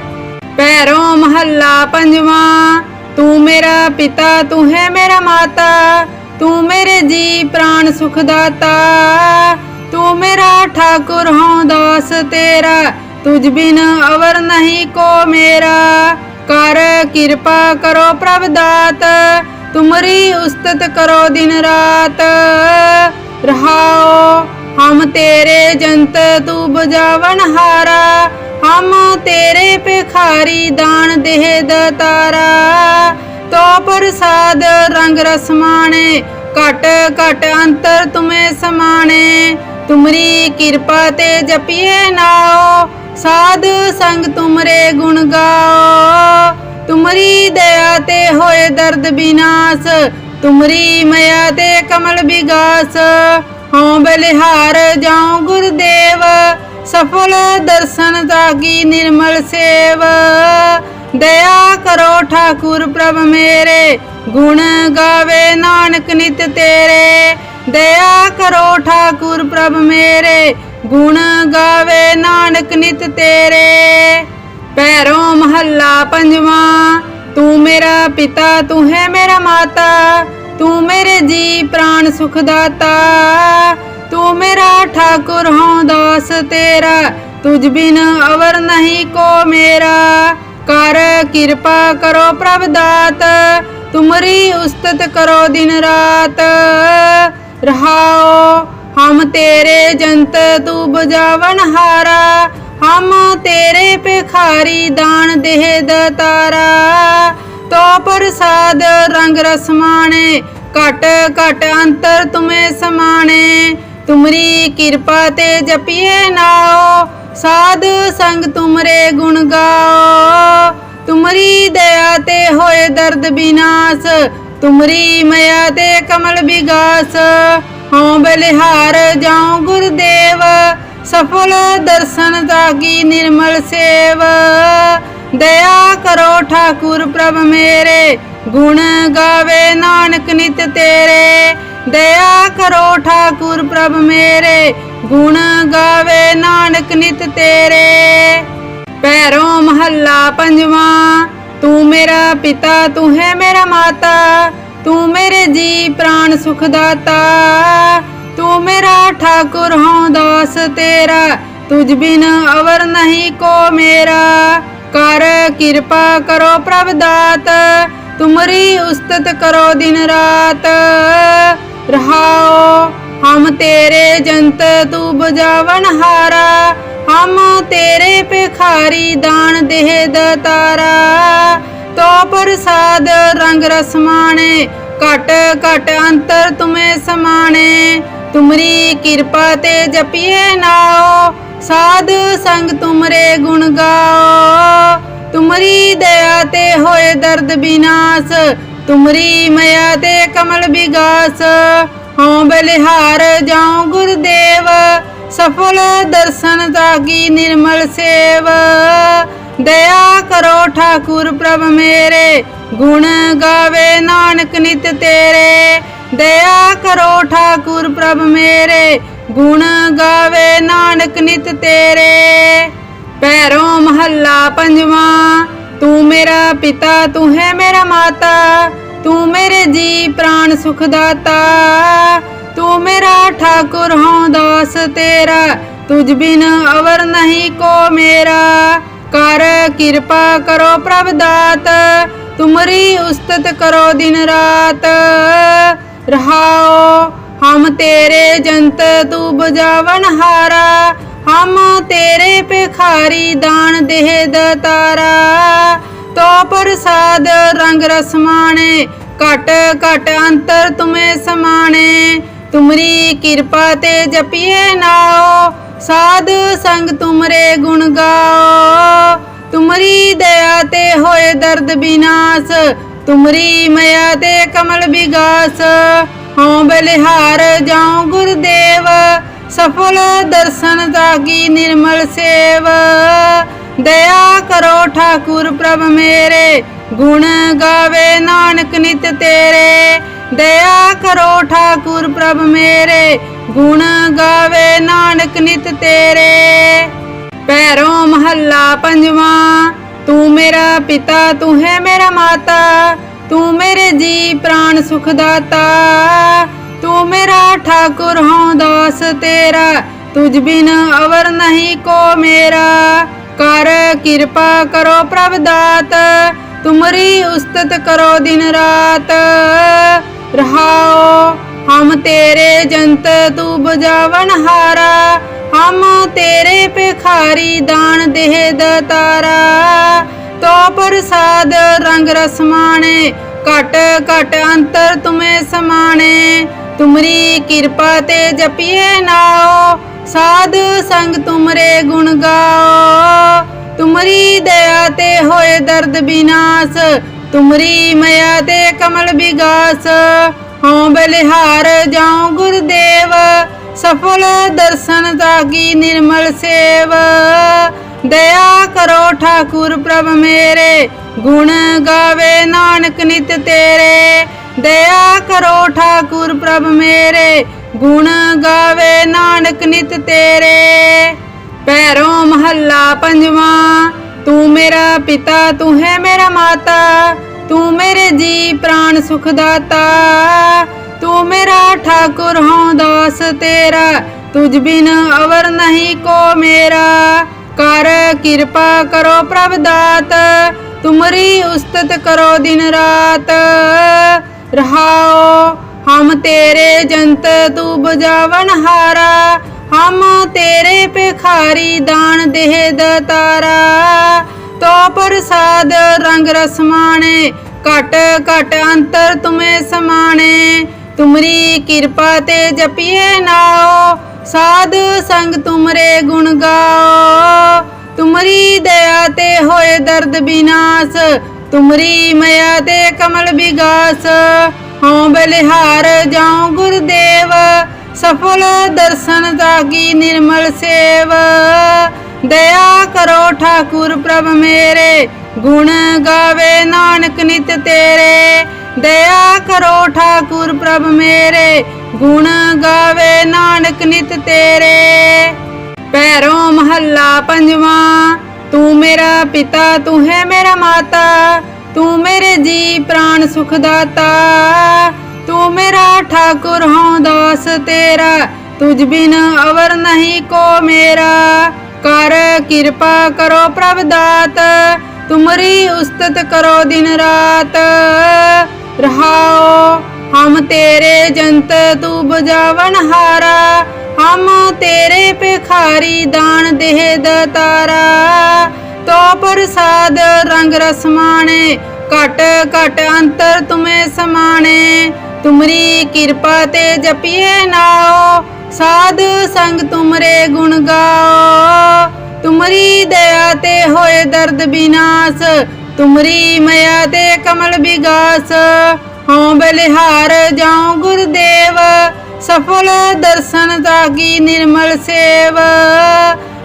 ਪੈਰੋਂ ਮਹੱਲਾ ਪੰਜਵਾਂ, ਤੂੰ ਮੇਰਾ ਪਿਤਾ, ਤੂੰ ਹੈ ਮੇਰਾ ਮਾਤਾ, ਤੂੰ ਮੇਰੇ ਜੀ ਪ੍ਰਾਨ ਸੁਖ ਦਾਤਾ ਤੂੰ ਮੇਰਾ ਠਾਕੁਰ ਹਉ ਦਾਸ ਤੇਰਾ, ਤੁਝ ਬਿਨ ਅਵਰ ਨਹੀਂ ਕੋ ਮੇਰਾ। ਕਰ ਕਿਰਪਾ ਕਰੋ ਪ੍ਰਭ ਦਾਤ, ਤੁਮਰੀ ਉਸਤਤ ਕਰੋ ਦਿਨ ਰਾਤ। ਰਹਾਓ, ਹਮ ਤੇਰੇ ਜੰਤ ਤੂੰ ਬਜਾਵਨ ਹਾਰਾ, ਹਮ ਤੇਰੇ ਭਿਖਾਰੀ ਦਾਨ ਦੇਹ ਦਤਾਰਾ ਤੋ ਪ੍ਰਸਾਦ ਰੰਗ ਰਸਮਾਣੇ ਘਟ ਘਟ ਅੰਤਰ ਤੁਮੇ ਸਮਾਣੇ। ਤੁਮਰੀ ਕਿਰਪਾ ਤੇ ਜਪੀਏ ਨਾਓ ਸਾਧ ਸੰਗ ਤੁਮਰੇ ਗੁਣ ਗਾਓ। ਤੁਮਰੀ ਦਇਆ ਤੇ ਹੋਏ ਦਰਦ ਬਿਨਾਸ਼ ਤੁਮਰੀ ਮਇਆ ਤੇ ਕਮਲ ਵਿਗਾਸ, ਹਉ ਬਲਿਹਾਰ ਜਾਉ ਗੁਰਦੇਵ, ਸਫਲ ਦਰਸ਼ਨ ਤਾਗੀ ਨਿਰਮਲ ਸੇਵ। ਦਇਆ ਕਰੋ ਠਾਕੁਰ ਪ੍ਰਭ ਮੇਰੇ, ਗੁਣ ਗਾਵੇ ਨਾਨਕ ਨਿਤ ਤੇਰੇ। ਦਇਆ ਕਰੋ ਠਾਕੁਰ ਪ੍ਰਭ ਮੇਰੇ, ਗੁਣ ਗਾਵੇ ਨਾਨਕ ਨਿਤ ਤੇਰੇ। ਪੈਰੋਂ ਮਹੱਲਾ ਪੰਜਵਾਂ, ਤੂੰ ਮੇਰਾ ਪਿਤਾ, ਤੂੰ ਹੈ ਮੇਰਾ ਮਾਤਾ। ਤੂੰ ਮੇਰੇ ਜੀ ਪ੍ਰਾਨ ਸੁਖ ਦਾਤਾ, ਤੂੰ ਮੇਰਾ ਠਾਕੁਰ ਹਉ ਦਾਸ ਤੇਰਾ, ਤੁਝ ਬਿਨ ਅਵਰ ਨਹੀਂ ਕੋ ਮੇਰਾ। ਕਰ ਕਿਰਪਾ ਕਰੋ ਪ੍ਰਭ ਦਾਤ, ਤੁਮਰੀ ਉਸਤਤ ਕਰੋ ਦਿਨ ਰਾਤ। ਰਹਾਓ ਹਮ ਤੇਰੇ ਜੰਤ ਤੂੰ ਬਜਾਵਨ ਹਾਰਾ, ਹਮ ਤੇਰੇ ਭਿਖਾਰੀ ਦਾਨ ਦੇਹ ਦਤਾਰਾ ਤੋ ਪ੍ਰਸਾਦ ਰੰਗ ਰਸਮਾਣੇ, ਘਟ ਘਟ ਅੰਤਰ ਤੁਮੇ ਸਮਾਣੇ। ਤੁਮਰੀ ਕਿਰਪਾ ਤੇ ਜਪੀਏ ਨਾਓ ਸਾਧ ਸੰਗ ਤੁਮਰੇ ਗੁਣ ਗਾਓ। ਤੁਮਰੀ ਦਇਆ ਤੇ ਹੋਏ ਦਰਦ ਬਿਨਾਸ਼, ਤੁਮਰੀ ਮਇਆ ਤੇ ਕਮਲ ਵਿਗਾਸ ਹਉ ਬਲਿਹਾਰ ਜਾਉ ਗੁਰਦੇਵ, ਸਫਲ ਦਰਸ਼ਨ ਤਾਗੀ ਨਿਰਮਲ ਸੇਵ। ਦਇਆ ਕਰੋ ਠਾਕੁਰ ਪ੍ਰਭ ਮੇਰੇ, ਗੁਣ ਗਾਵੇ ਨਾਨਕ ਨਿਤ ਤੇਰੇ। ਦਇਆ ਕਰੋ ਠਾਕੁਰ ਪ੍ਰਭ ਮੇਰੇ, ਗੁਣ ਗਾਵੇ ਨਾਨਕ ਨਿਤ ਤੇਰੇ। ਪੈਰੋਂ ਮਹੱਲਾ ਪੰਜਵਾਂ, ਤੂੰ ਮੇਰਾ ਪਿਤਾ, ਤੂੰ ਹੈ ਮੇਰਾ ਮਾਤਾ, ਤੂੰ ਮੇਰੇ ਜੀ ਪ੍ਰਾਣ ਸੁਖ ਦਾਤਾ ਤੂੰ ਮੇਰਾ ਠਾਕੁਰ ਹਉ ਦਾਸ ਤੇਰਾ, ਤੁਝ ਬਿਨ ਅਵਰ ਨਹੀਂ ਕੋ ਮੇਰਾ। ਕਰ, ਕਿਰਪਾ ਕਰੋ ਪ੍ਰਭ ਦਾਤ, ਤੁਮਰੀ ਉਸਤਤ ਕਰੋ ਦਿਨ ਰਾਤ। ਰਹਾਓ, ਹਮ ਤੇਰੇ ਜੰਤ ਤੂੰ ਬਜਾਵਨ ਹਾਰਾ, ਹਮ ਤੇਰੇ ਭਿਖਾਰੀ ਦਾਨ ਦੇਹ ਦਤਾਰਾ ਤੋ ਪ੍ਰਸਾਦ ਰੰਗ ਰਸਮਾਣੇ ਘਟ ਘਟ ਅੰਤਰ ਤੁਮੇ ਸਮਾਣੇ। ਤੁਮਰੀ ਕਿਰਪਾ ਤੇ ਜਪੀਏ ਨਾਓ ਸਾਧ ਸੰਗ ਤੁਮਰੇ ਗੁਣ ਗਾਓ। ਤੁਮਰੀ ਦਇਆ ਤੇ ਹੋਏ ਦਰਦ ਬਿਨਾਸ਼। ਤੁਮਰੀ ਮਇਆ ਤੇ ਕਮਲ ਵਿਗਾਸ ਹਉ ਬਲਿਹਾਰ ਜਾਉ ਗੁਰਦੇਵ। ਸਫਲ ਦਰਸ਼ਨ ਤਾਗੀ ਨਿਰਮਲ ਸੇਵ। ਦਇਆ ਕਰੋ ਠਾਕੁਰ ਪ੍ਰਭ ਮੇਰੇ। ਗੁਣ ਗਾਵੇ ਨਾਨਕ ਨਿਤ ਤੇਰੇ। ਦਇਆ ਕਰੋ ਠਾਕੁਰ ਪ੍ਰਭ ਮੇਰੇ। ਗੁਣ ਗਾਵੇ ਨਾਨਕ ਨਿਤ ਤੇਰੇ। ਪੈਰੋਂ ਮਹੱਲਾ ਪੰਜਵਾਂ, ਤੂੰ ਮੇਰਾ ਪਿਤਾ, ਤੂੰ ਹੈ ਮੇਰਾ ਮਾਤਾ, ਤੂੰ ਮੇਰੇ ਜੀ ਪ੍ਰਾਨ ਸੁਖ ਦਾਤਾ ਤੂੰ ਮੇਰਾ ਠਾਕੁਰ ਹਉ ਦਾਸ ਤੇਰਾ, ਤੁਝ ਬਿਨ ਅਵਰ ਨਹੀਂ ਕੋ ਮੇਰਾ। ਕਰ ਕਿਰਪਾ ਕਰੋ ਪ੍ਰਭ ਦਾਤ, ਤੁਮਰੀ ਉਸਤਤ ਕਰੋ ਦਿਨ ਰਾਤ। ਰਹਾਓ ਹਮ ਤੇਰੇ ਜੰਤ ਤੂੰ ਬਜਾਵਨ ਹਾਰਾ, ਹਮ ਤੇਰੇ ਭਿਖਾਰੀ ਦਾਨ ਦੇਹ ਦਤਾਰਾ ਤੋ ਪ੍ਰਸਾਦ ਰੰਗ ਰਸਮਾਣੇ, ਘਟ ਘਟ ਅੰਤਰ ਤੁਮੇ ਸਮਾਣੇ। ਤੁਮਰੀ ਕਿਰਪਾ ਤੇ ਜਪੀਏ ਨਾਓ ਸਾਧ ਸੰਗ ਤੁਮਰੇ ਗੁਣ ਗਾਓ ਤੁਮਰੀ ਦਇਆ ਤੇ ਹੋਏ ਦਰਦ ਬਿਨਾਸ਼, ਤੁਮਰੀ ਮਇਆ ਤੇ ਕਮਲ ਵਿਗਾਸ ਹਉ ਬਲਿਹਾਰ ਜਾਉ ਗੁਰਦੇਵ, ਸਫਲ ਦਰਸ਼ਨ ਤਾਗੀ ਨਿਰਮਲ ਸੇਵ। ਦਇਆ ਕਰੋ ਠਾਕੁਰ ਪ੍ਰਭ ਮੇਰੇ, ਗੁਣ ਗਾਵੇ ਨਾਨਕ ਨਿਤ ਤੇਰੇ। ਦਇਆ ਕਰੋ ਠਾਕੁਰ ਪ੍ਰਭ ਮੇਰੇ, ਗੁਣ ਗਾਵੇ ਨਾਨਕ ਨਿਤ ਤੇਰੇ। ਪੈਰੋਂ ਮਹੱਲਾ ਪੰਜਵਾਂ, ਤੂੰ ਮੇਰਾ ਪਿਤਾ, ਤੂੰ ਹੈ ਮੇਰਾ ਮਾਤਾ। ਤੂੰ ਮੇਰੇ ਜੀ ਪ੍ਰਾਨ ਸੁਖ ਦਾਤਾ, ਤੂੰ ਮੇਰਾ ਠਾਕੁਰ ਹਉ ਦਾਸ ਤੇਰਾ, ਤੁਝ ਬਿਨ ਅਵਰ ਨਹੀਂ ਕੋ ਮੇਰਾ। ਕਰ ਕਿਰਪਾ ਕਰੋ ਪ੍ਰਭ ਦਾਤ, ਤੁਮਰੀ ਉਸਤਤ ਕਰੋ ਦਿਨ ਰਾਤ। ਰਹਾਓ ਹਮ ਤੇਰੇ ਜੰਤ ਤੂੰ ਬਜਾਵਨ ਹਾਰਾ, ਹਮ ਤੇਰੇ ਭਿਖਾਰੀ ਦਾਨ ਦੇਹ ਦਤਾਰਾ। ਤੋ ਪ੍ਰਸਾਦ ਰੰਗ ਰਸਮਾਣੇ ਘਟ ਘਟ ਅੰਤਰ ਤੁਮੇ ਸਮਾਣੇ। ਤੁਮਰੀ ਕਿਰਪਾ ਤੇ ਜਪੀਏ ਨਾਓ ਸਾਧ ਸੰਗ ਤੁਮਰੇ ਗੁਣ ਗਾਓ। ਤੁਮਰੀ ਦਇਆ ਤੇ ਹੋਏ ਦਰਦ ਬਿਨਾਸ਼, ਤੁਮਰੀ ਮਇਆ ਤੇ ਕਮਲ ਵਿਗਾਸ ਹਉ ਬਲਿਹਾਰ ਜਾਉ ਗੁਰਦੇਵ, ਸਫਲ ਦਰਸ਼ਨ ਤਾਗੀ ਨਿਰਮਲ ਸੇਵ। ਦਇਆ ਕਰੋ ਠਾਕੁਰ ਪ੍ਰਭ ਮੇਰੇ, ਗੁਣ ਗਾਵੇ ਨਾਨਕ ਨਿਤ ਤੇਰੇ। ਦਇਆ ਕਰੋ ਠਾਕੁਰ ਪ੍ਰਭ ਮੇਰੇ, ਗੁਣ ਗਾਵੇ ਨਾਨਕ ਨਿਤ ਤੇਰੇ। ਪੈਰੋਂ ਮਹੱਲਾ ਪੰਜਵਾਂ, ਤੂੰ ਮੇਰਾ ਪਿਤਾ, ਤੂੰ ਹੈ ਮੇਰਾ ਮਾਤਾ, ਤੂੰ ਮੇਰੇ ਜੀ ਪ੍ਰਾਨ ਸੁਖ ਦਾਤਾ ਤੂੰ ਮੇਰਾ ਠਾਕੁਰ ਹਉ ਦਾਸ ਤੇਰਾ, ਤੁਝ ਬਿਨ ਅਵਰ ਨਹੀਂ ਕੋ ਮੇਰਾ। ਕਰ ਕਿਰਪਾ ਕਰੋ ਪ੍ਰਭ ਦਾਤ, ਤੁਮਰੀ ਉਸਤਤ ਕਰੋ ਦਿਨ ਰਾਤ। ਰਹਾਓ, ਹਮ ਤੇਰੇ ਜੰਤ ਤੂੰ ਬਜਾਵਨ ਹਾਰਾ, ਹਮ ਤੇਰੇ ਭਿਖਾਰੀ ਦਾਨ ਦੇਹ ਦਤਾਰਾ ਤੋ ਪ੍ਰਸਾਦ ਰੰਗ ਰਸਮਾਣੇ ਘਟ ਘਟ ਅੰਤਰ ਤੁਮੇ ਸਮਾਣੇ। ਤੁਮਰੀ ਕਿਰਪਾ ਤੇ ਜਪੀਏ ਨਾਓ ਸਾਧ ਸੰਗ ਤੁਮਰੇ ਗੁਣ ਗਾਓ। ਤੁਮਰੀ ਦਇਆ ਤੇ ਹੋਏ ਦਰਦ ਬਿਨਾਸ਼। ਤੁਮਰੀ ਮਇਆ ਤੇ ਕਮਲ ਵਿਗਾਸ ਹਉ ਬਲਿਹਾਰ ਜਾਉ ਗੁਰਦੇਵ। ਸਫਲ ਦਰਸ਼ਨ ਤਾਗੀ ਨਿਰਮਲ ਸੇਵ। ਦਇਆ ਕਰੋ ਠਾਕੁਰ ਪ੍ਰਭ ਮੇਰੇ। ਗੁਣ ਗਾਵੇ ਨਾਨਕ ਨਿਤ ਤੇਰੇ। ਦਇਆ ਕਰੋ ਠਾਕੁਰ ਪ੍ਰਭ ਮੇਰੇ। ਗੁਣ ਗਾਵੇ ਨਾਨਕ ਨਿਤ ਤੇਰੇ। ਪੈਰੋਂ ਮਹੱਲਾ ਪੰਜਵਾਂ, ਤੂੰ ਮੇਰਾ ਪਿਤਾ, ਤੂੰ ਹੈ ਮੇਰਾ ਮਾਤਾ, ਤੂੰ ਮੇਰੇ ਜੀ ਪ੍ਰਾਨ ਸੁਖ ਦਾਤਾ ਤੂੰ ਮੇਰਾ ਠਾਕੁਰ ਹਉ ਦਾਸ ਤੇਰਾ, ਤੁਝ ਬਿਨ ਅਵਰ ਨਹੀਂ ਕੋ ਮੇਰਾ। ਕਰ ਕਿਰਪਾ ਕਰੋ ਪ੍ਰਭ ਦਾਤ, ਤੁਮਰੀ ਉਸਤਤ ਕਰੋ ਦਿਨ ਰਾਤ। ਰਹਾਓ ਹਮ ਤੇਰੇ ਜੰਤ ਤੂੰ ਬਜਾਵਨ ਹਾਰਾ, ਹਮ ਤੇਰੇ ਭਿਖਾਰੀ ਦਾਨ ਦੇਹ ਦਤਾਰਾ ਤੋ ਪ੍ਰਸਾਦ ਰੰਗ ਰਸਮਾਣੇ ਘਟ ਘਟ ਅੰਤਰ ਤੁਮੇ ਸਮਾਣੇ। ਤੁਮਰੀ ਕਿਰਪਾ ਤੇ ਜਪੀਏ ਨਾਓ ਸਾਧ ਸੰਗ ਤੁਮਰੇ ਗੁਣ ਗਾਓ ਤੁਮਰੀ ਦਇਆ ਤੇ ਹੋਏ ਦਰਦ ਬਿਨਾਸ਼, ਤੁਮਰੀ ਮਾਇਆ ਤੇ ਕਮਲ ਵਿਗਾਸ ਹਉ ਬਲਿਹਾਰ ਜਾਉ ਗੁਰਦੇਵ, ਸਫਲ ਦਰਸ਼ਨ ਤਾਗੀ ਨਿਰਮਲ ਸੇਵ।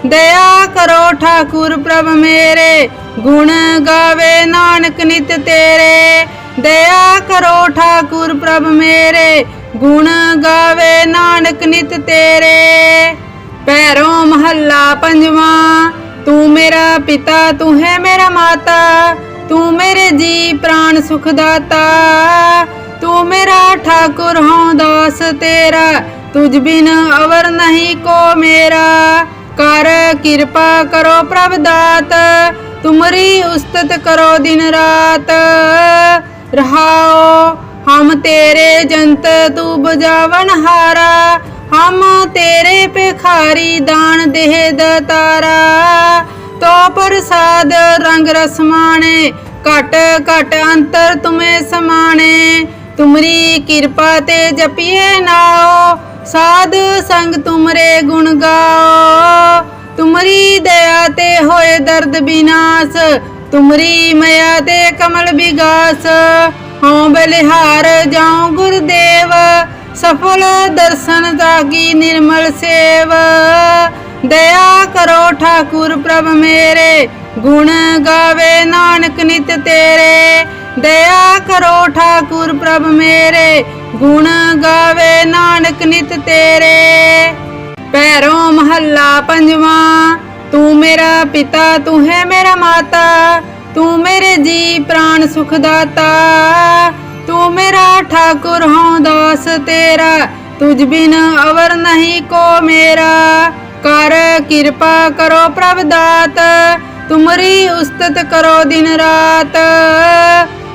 ਦਇਆ ਕਰੋ ਠਾਕੁਰ ਪ੍ਰਭ ਮੇਰੇ, ਗੁਣ ਗਾਵੇ ਨਾਨਕ ਨਿਤ ਤੇਰੇ। ਦਇਆ ਕਰੋ ਠਾਕੁਰ ਪ੍ਰਭ ਮੇਰੇ, ਗੁਣ ਗਾਵੇ ਨਾਨਕ ਨਿਤ ਤੇਰੇ। ਪੈਰੋਂ ਮਹੱਲਾ ਪੰਜਵਾਂ, ਤੂੰ ਮੇਰਾ ਪਿਤਾ, ਤੂੰ ਹੈ ਮੇਰਾ ਮਾਤਾ। ਤੂੰ ਮੇਰੇ ਜੀ ਪ੍ਰਾਨ ਸੁਖ ਦਾਤਾ ਤੂੰ ਮੇਰਾ ਠਾਕੁਰ ਹਉ ਦਾਸ ਤੇਰਾ, ਤੁਝ ਬਿਨ ਅਵਰ ਨਹੀਂ ਕੋ ਮੇਰਾ। ਕਰ ਕਿਰਪਾ ਕਰੋ ਪ੍ਰਭ ਦਾਤ, ਤੁਮਰੀ ਉਸਤਤ ਕਰੋ ਦਿਨ ਰਾਤ। ਰਹਾਓ ਹਮ ਤੇਰੇ ਜੰਤ ਤੂੰ ਬਜਾਵਨ ਹਾਰਾ, ਹਮ ਤੇਰੇ ਭਿਖਾਰੀ ਦਾਨ ਦੇਹ ਦਤਾਰਾ। ਤੋ ਪ੍ਰਸਾਦ ਰੰਗ ਰਸਮਾਣੇ, ਘਟ ਘਟ ਅੰਤਰ ਤੁਮੇ ਸਮਾਣੇ। ਤੁਮਰੀ ਕਿਰਪਾ ਤੇ ਜਪੀਏ ਨਾਓ ਸਾਧ ਸੰਗ ਤੁਮਰੇ ਗੁਣ ਗਾਓ ਤੁਮਰੀ ਦਇਆ ਤੇ ਹੋਏ ਦਰਦ ਬਿਨਾਸ਼, ਤੁਮਰੀ ਮਇਆ ਤੇ ਕਮਲ ਵਿਗਾਸ ਹਉ ਬਲਿਹਾਰ ਜਾਉ ਗੁਰਦੇਵ, ਸਫਲ ਦਰਸ਼ਨ ਤਾਗੀ ਨਿਰਮਲ ਸੇਵ। ਦਇਆ ਕਰੋ ਠਾਕੁਰ ਪ੍ਰਭ ਮੇਰੇ, ਗੁਣ ਗਾਵੇ ਨਾਨਕ ਨਿਤ ਤੇਰੇ। ਦਇਆ ਕਰੋ ਠਾਕੁਰ ਪ੍ਰਭ ਮੇਰੇ, ਗੁਣ ਗਾਵੇ ਨਾਨਕ ਨਿਤ ਤੇਰੇ। ਪੈਰੋਂ ਮਹੱਲਾ ਪੰਜਵਾਂ, ਤੂੰ ਮੇਰਾ ਪਿਤਾ, ਤੂੰ ਹੈ ਮੇਰਾ ਮਾਤਾ, ਤੂੰ ਮੇਰੇ ਜੀ ਪ੍ਰਾਨ ਸੁਖ ਦਾਤਾ ਤੂੰ ਮੇਰਾ ਠਾਕੁਰ ਹਉ ਦਾਸ ਤੇਰਾ, ਤੁਝ ਬਿਨ ਅਵਰ ਨਹੀਂ ਕੋ ਮੇਰਾ। ਕਰ ਕਿਰਪਾ ਕਰੋ ਪ੍ਰਭ ਦਾਤ, ਤੁਮਰੀ ਉਸਤਤ ਕਰੋ ਦਿਨ ਰਾਤ।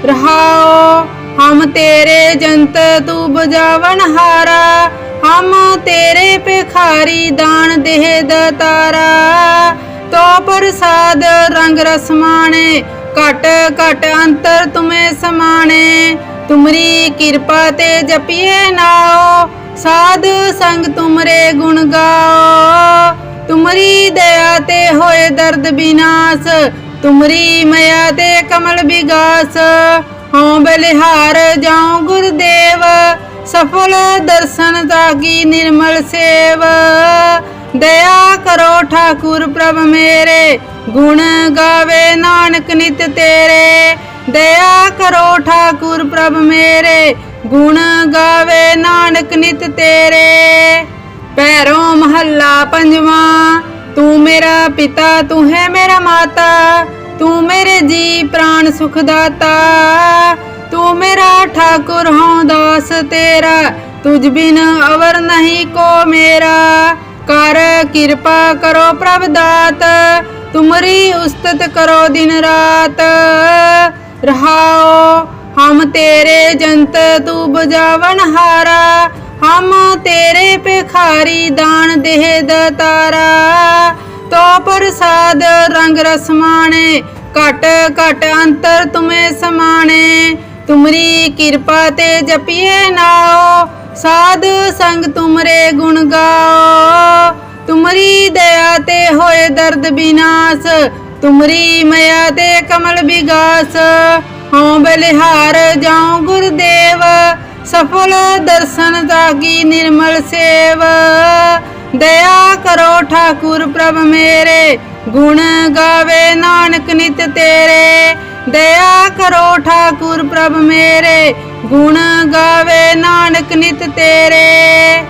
ਰਹਾਓ, ਹਮ ਤੇਰੇ ਜੰਤ ਤੂੰ ਬਜਾਵਨ ਹਾਰਾ, ਹਮ ਤੇਰੇ ਭਿਖਾਰੀ ਦਾਨ ਦੇਹ ਦਤਾਰਾ ਤੋ ਪ੍ਰਸਾਦ ਰੰਗ ਰਸਮਾਣੇ ਘਟ ਘਟ ਅੰਤਰ ਤੁਮੇ ਸਮਾਣੇ। ਤੁਮਰੀ ਕਿਰਪਾ ਤੇ ਜਪੀਏ ਨਾਓ ਸਾਧ ਸੰਗ ਤੁਮਰੇ ਗੁਣ ਗਾਓ। ਤੁਮਰੀ ਦਇਆ ਤੇ ਹੋਏ ਦਰਦ ਬਿਨਾਸ਼। ਤੁਮਰੀ ਮਇਆ ਤੇ ਕਮਲ ਵਿਗਾਸ ਹਉ ਬਲਿਹਾਰ ਜਾਉ ਗੁਰਦੇਵ। ਸਫਲ ਦਰਸ਼ਨ ਤਾਗੀ ਨਿਰਮਲ ਸੇਵ। ਦਇਆ ਕਰੋ ਠਾਕੁਰ ਪ੍ਰਭ ਮੇਰੇ। ਗੁਣ ਗਾਵੇ ਨਾਨਕ ਨਿਤ ਤੇਰੇ। ਦਇਆ ਕਰੋ ਠਾਕੁਰ ਪ੍ਰਭ ਮੇਰੇ। ਗੁਣ ਗਾਵੇ ਨਾਨਕ ਨਿਤ ਤੇਰੇ। ਪੈਰੋਂ ਮਹੱਲਾ ਪੰਜਵਾਂ, ਤੂੰ ਮੇਰਾ ਪਿਤਾ, ਤੂੰ ਹੈ ਮੇਰਾ ਮਾਤਾ, ਤੂੰ ਮੇਰੇ ਜੀ ਪ੍ਰਾਨ ਸੁਖ ਦਾਤਾ ਤੂੰ ਮੇਰਾ ਠਾਕੁਰ ਹਉ ਦਾਸ ਤੇਰਾ, ਤੁਝ ਬਿਨ ਅਵਰ ਨਹੀਂ ਕੋ ਮੇਰਾ। ਕਰ ਕਿਰਪਾ ਕਰੋ ਪ੍ਰਭ ਦਾਤ, ਤੁਮਰੀ ਉਸਤਤ ਕਰੋ ਦਿਨ ਰਾਤ। ਰਹਾਓ ਹਮ ਤੇਰੇ ਜੰਤ ਤੂੰ ਬਜਾਵਨ ਹਾਰਾ, ਹਮ ਤੇਰੇ ਭਿਖਾਰੀ ਦਾਨ ਦੇਹ ਦਤਾਰਾ ਤੋ ਪ੍ਰਸਾਦ ਰੰਗ ਰਸਮਾਣੇ, ਘਟ ਘਟ ਅੰਤਰ ਤੁਮੇ ਸਮਾਣੇ। ਤੁਮਰੀ ਕਿਰਪਾ ਤੇ ਜਪੀਏ ਨਾਓ ਸਾਧ ਸੰਗ ਤੁਮਰੇ ਗੁਣ ਗਾਓ ਤੁਮਰੀ ਦਇਆ ਤੇ ਹੋਏ ਦਰਦ ਬਿਨਾਸ਼, ਤੁਮਰੀ ਮਇਆ ਤੇ ਕਮਲ ਵਿਗਾਸ ਹਉ ਬਲਿਹਾਰ ਜਾਉ ਗੁਰਦੇਵ, ਸਫਲ ਦਰਸ਼ਨ ਤਾਗੀ ਨਿਰਮਲ ਸੇਵ। ਦਇਆ ਕਰੋ ਠਾਕੁਰ ਪ੍ਰਭ ਮੇਰੇ, ਗੁਣ ਗਾਵੇ ਨਾਨਕ ਨਿਤ ਤੇਰੇ। ਦਇਆ ਕਰੋ ਠਾਕੁਰ ਪ੍ਰਭ ਮੇਰੇ, ਗੁਣ ਗਾਵੇ ਨਾਨਕ ਨਿਤ ਤੇਰੇ।